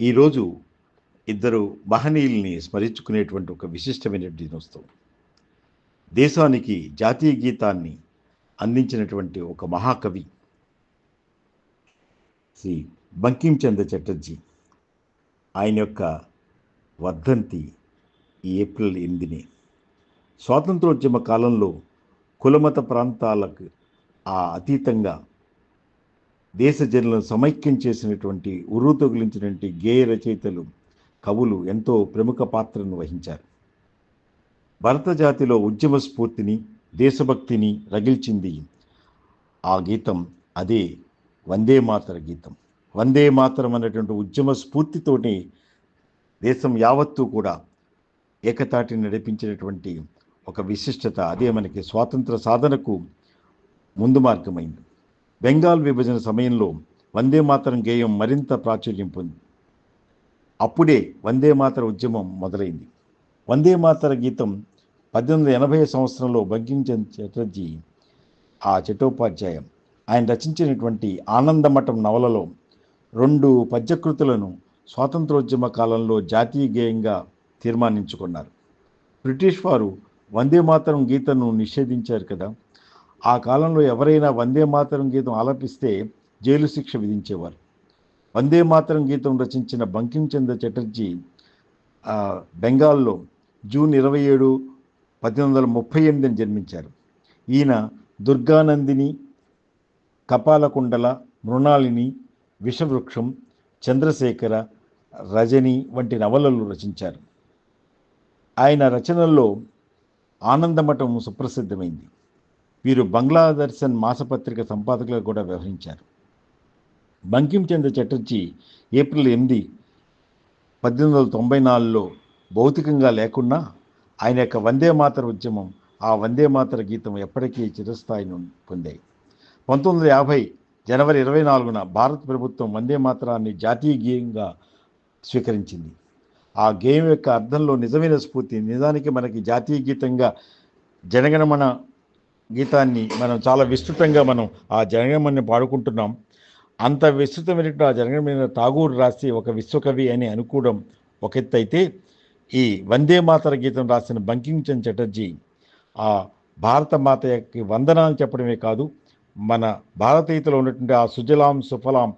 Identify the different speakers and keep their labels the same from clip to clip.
Speaker 1: ఈరోజు ఇద్దరు మహనీయుల్ని స్మరించుకునేటువంటి ఒక విశిష్టమైన దినోత్సవం. దేశానికి జాతీయ గీతాన్ని అందించినటువంటి ఒక మహాకవి శ్రీ బంకించంద్ర చటర్జీ. ఆయన యొక్క వర్ధంతి ఈ ఏప్రిల్ ఎనిమిదిని. స్వాతంత్రోద్యమ కాలంలో కులమత ప్రాంతాలకు ఆ అతీతంగా దేశ జనులను సమైక్యం చేసినటువంటి ఉర్రు తొగిలించినటువంటి గేయ రచయితలు కవులు ఎంతో ప్రముఖ పాత్రను వహించారు. భరత జాతిలో ఉద్యమ స్ఫూర్తిని దేశభక్తిని రగిల్చింది ఆ గీతం అదే వందే మాతర గీతం. వందే మాతరం అనేటువంటి ఉద్యమ స్ఫూర్తితోటి దేశం యావత్తూ కూడా ఏకతాటిని నడిపించినటువంటి ఒక విశిష్టత అదే మనకి స్వాతంత్ర సాధనకు ముందు మార్గమైంది. బెంగాల్ విభజన సమయంలో వందే మాతరం గేయం మరింత ప్రాచుర్యం పొంది అప్పుడే వందే మాతర ఉద్యమం మొదలైంది. వందే మాతర గీతం పద్దెనిమిది ఎనభై సంవత్సరంలో బంకించంద్ చటర్జీ ఆ చట్టోపాధ్యాయం ఆయన రచించినటువంటి ఆనందమఠం నవలలో రెండు పద్యకృతులను స్వాతంత్రోద్యమ కాలంలో జాతీయ గేయంగా తీర్మానించుకున్నారు. బ్రిటిష్ వారు వందే మాతరం గీతను నిషేధించారు కదా ఆ కాలంలో ఎవరైనా వందే మాతరం గీతం ఆలపిస్తే జైలు శిక్ష విధించేవారు. వందే మాతరం గీతం రచించిన బంకించంద్ర చటర్జీ బెంగాల్లో జూన్ ఇరవై ఏడు పద్దెనిమిది వందల ముప్పై ఎనిమిదిని జన్మించారు. ఈయన దుర్గానందిని కపాలకుండల మృణాలిని విషవృక్షం చంద్రశేఖర రజని వంటి నవలలు రచించారు. ఆయన రచనల్లో ఆనందమఠం సుప్రసిద్ధమైంది. వీరు బంగ్లాదర్శన్ మాసపత్రిక సంపాదకులుగా కూడా వ్యవహరించారు. బంకించంద్ర చటర్జీ ఏప్రిల్ ఎనిమిది పద్దెనిమిది వందల తొంభై నాలుగులో భౌతికంగా లేకున్నా ఆయన యొక్క వందే మాతర ఉద్యమం ఆ వందే మాతర గీతం ఎప్పటికీ చిరస్థాయిని పొందాయి. పంతొమ్మిది వందల యాభై జనవరి ఇరవై నాలుగున భారత ప్రభుత్వం వందే మాతరాన్ని జాతీయ గేయంగా స్వీకరించింది. ఆ గేయం యొక్క అర్థంలో నిజమైన స్ఫూర్తి నిజానికి మనకి జాతీయ గీతంగా జనగణమన గీతాన్ని మనం చాలా విస్తృతంగా మనం ఆ జనగణమని పాడుకుంటున్నాం. అంత విస్తృతమైనటువంటి ఆ జనగణమైన తాగూరు రాసి ఒక విశ్వకవి అని అనుకోవడం ఒక ఎత్తు అయితే ఈ వందే మాతర గీతం రాసిన బంకించంద్ చటర్జీ ఆ భారత మాతకి వందనాలు చెప్పడమే కాదు మన భారతీయతలో ఉన్నటువంటి ఆ సుజలాం సుఫలాం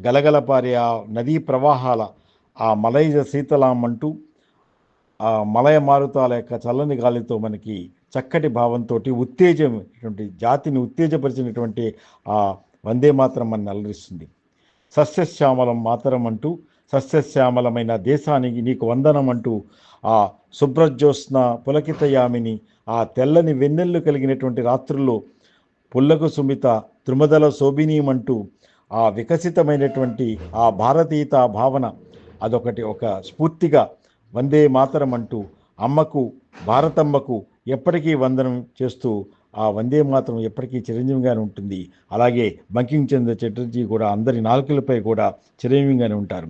Speaker 1: గలగలపారే ఆ నదీ ప్రవాహాల ఆ మలైజ శీతలాం అంటూ ఆ మలయ మారుతాల యొక్క చల్లని గాలితో మనకి చక్కటి భావంతో ఉత్తేజమైనటువంటి జాతిని ఉత్తేజపరిచినటువంటి ఆ వందే మాత్రం మన అలరిస్తుంది సస్యశ్యామలం మాతరం అంటూ సస్యశ్యామలమైన దేశానికి నీకు వందనం అంటూ ఆ శుభ్రజ్యోత్స్న పులకితయామిని ఆ తెల్లని వెన్నెళ్ళు కలిగినటువంటి రాత్రుల్లో పుల్లకు సుమిత త్రిమదల శోభినీయమంటూ ఆ వికసితమైనటువంటి ఆ భారతీయత భావన అదొకటి ఒక స్ఫూర్తిగా వందే మాతరం అంటూ అమ్మకు భారతమ్మకు ఎప్పటికీ వందనం చేస్తూ ఆ వందే మాత్రం ఎప్పటికీ చిరంజీవిగానే ఉంటుంది. అలాగే బంకించంద్ర చటర్జీ కూడా అందరి నాలుకలపై కూడా చిరంజీవిగానే ఉంటారు.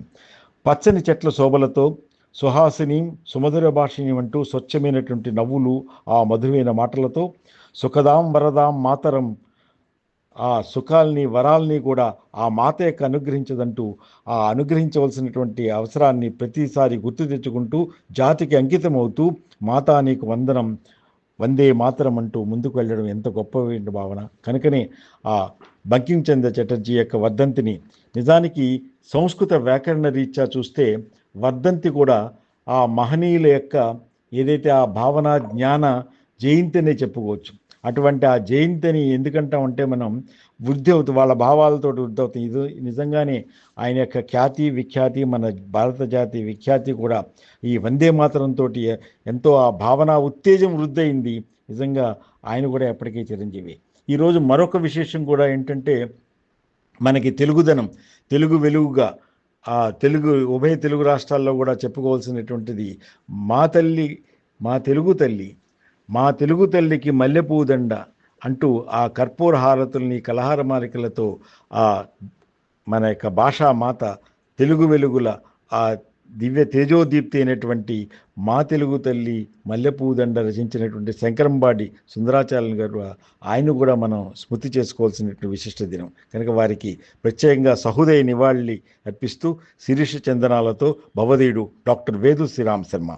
Speaker 1: పచ్చని చెట్ల శోభలతో సుహాసిని సుమధుర భాషిని అంటూ స్వచ్ఛమైనటువంటి నవ్వులు ఆ మధురమైన మాటలతో సుఖదాం వరదాం మాతరం ఆ సుఖాల్ని వరాల్ని కూడా ఆ మాత యొక్క అనుగ్రహించదంటూ ఆ అనుగ్రహించవలసినటువంటి అవసరాన్ని ప్రతిసారి గుర్తు తెచ్చుకుంటూ జాతికి అంకితమవుతూ మాతా నీకు వందనం. వందే మాతరం అంటూ ముందుకు వెళ్ళడం ఎంత గొప్ప భావన. కనుకనే ఆ బంకించంద్ర చటర్జీ యొక్క వర్ధంతిని నిజానికి సంస్కృత వ్యాకరణ రీత్యా చూస్తే వర్ధంతి కూడా ఆ మహనీయుల యొక్క ఏదైతే ఆ భావన జ్ఞాన జయంతి అనే చెప్పుకోవచ్చు. అటువంటి ఆ జయంతిని ఎందుకంటామంటే మనం వృద్ధి అవుతుంది వాళ్ళ భావాలతో వృద్ధి అవుతుంది ఇది నిజంగానే ఆయన యొక్క ఖ్యాతి విఖ్యాతి మన భారత జాతి విఖ్యాతి కూడా ఈ వందే మాతరంతో ఎంతో ఆ భావన ఉత్తేజం వృద్ధి అయింది నిజంగా ఆయన కూడా ఎప్పటికీ చిరంజీవి. ఈరోజు మరొక విశేషం కూడా ఏంటంటే మనకి తెలుగుదనం తెలుగు వెలుగుగా ఆ తెలుగు ఉభయ తెలుగు రాష్ట్రాల్లో కూడా చెప్పుకోవాల్సినటువంటిది మా తల్లి మా తెలుగు తల్లి. మా తెలుగు తల్లికి మల్లెపూదండ అంటూ ఆ కర్పూర హారతుల్ని కలహార మాలికలతో ఆ మన యొక్క భాషా మాత తెలుగు వెలుగుల ఆ దివ్య తేజోదీప్తి అయినటువంటి మా తెలుగు తల్లి మల్లెపూదండ రచించినటువంటి శంకరంబాడి సుందరాచార్యులు గారు ఆయన కూడా మనం స్మృతి చేసుకోవాల్సినటువంటి విశిష్ట దినం. కనుక వారికి ప్రత్యేకంగా సహృదయ నివాళి అర్పిస్తూ శిరీష చందనాలతో భవధీయుడు డాక్టర్ వేదు శ్రీరామ్ శర్మ.